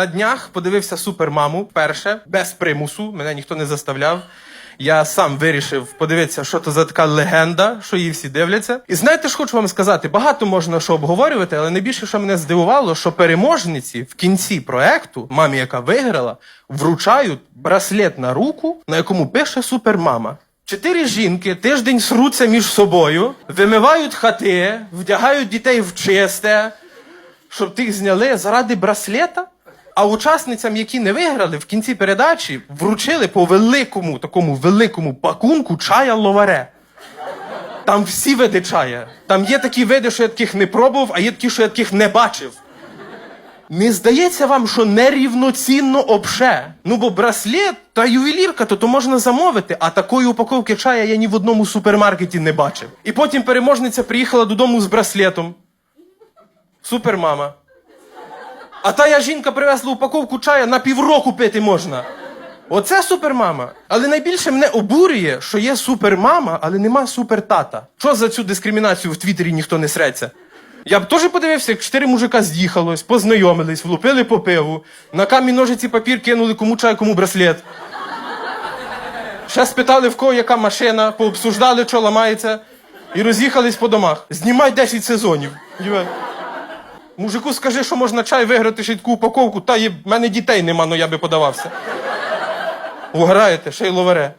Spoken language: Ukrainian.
На днях подивився супермаму вперше, без примусу, мене ніхто не заставляв. Я сам вирішив подивитися, що то за така легенда, що її всі дивляться. І знаєте, що хочу вам сказати, багато можна що обговорювати, але найбільше, що мене здивувало, що переможниці в кінці проекту, мамі, яка виграла, вручають браслет на руку, на якому пише супермама. Чотири жінки тиждень сруться між собою, вимивають хати, вдягають дітей в чисте, щоб тих зняли заради браслета. А учасницям, які не виграли, в кінці передачі вручили по великому, такому великому пакунку чая ловаре. Там всі види чая. Там є такі види, що я таких не пробував, а є такі, що я таких не бачив. Не здається вам, що нерівноцінно обше. Ну бо браслет та ювелірка, то, то можна замовити, а такої упаковки чая я ні в одному супермаркеті не бачив. І потім переможниця приїхала додому з браслетом. Супермама. А та я жінка привезла упаковку чая на півроку пити можна. Оце супермама. Але найбільше мене обурює, що є супермама, але нема супертата. Що за цю дискримінацію в Твіттері ніхто не среться? Я б теж подивився, як чотири мужика з'їхалось, познайомились, влупили по пиву, на камінь ножиці папір кинули кому чай, кому браслет. Ще спитали, в кого яка машина, пообсуждали, що ламається, і роз'їхались по домах. Знімай 10 сезонів. Мужику, скажи, що можна чай виграти таку упаковку, та є, в мене дітей нема, але я би подавався. Уграєте, ще й ловере.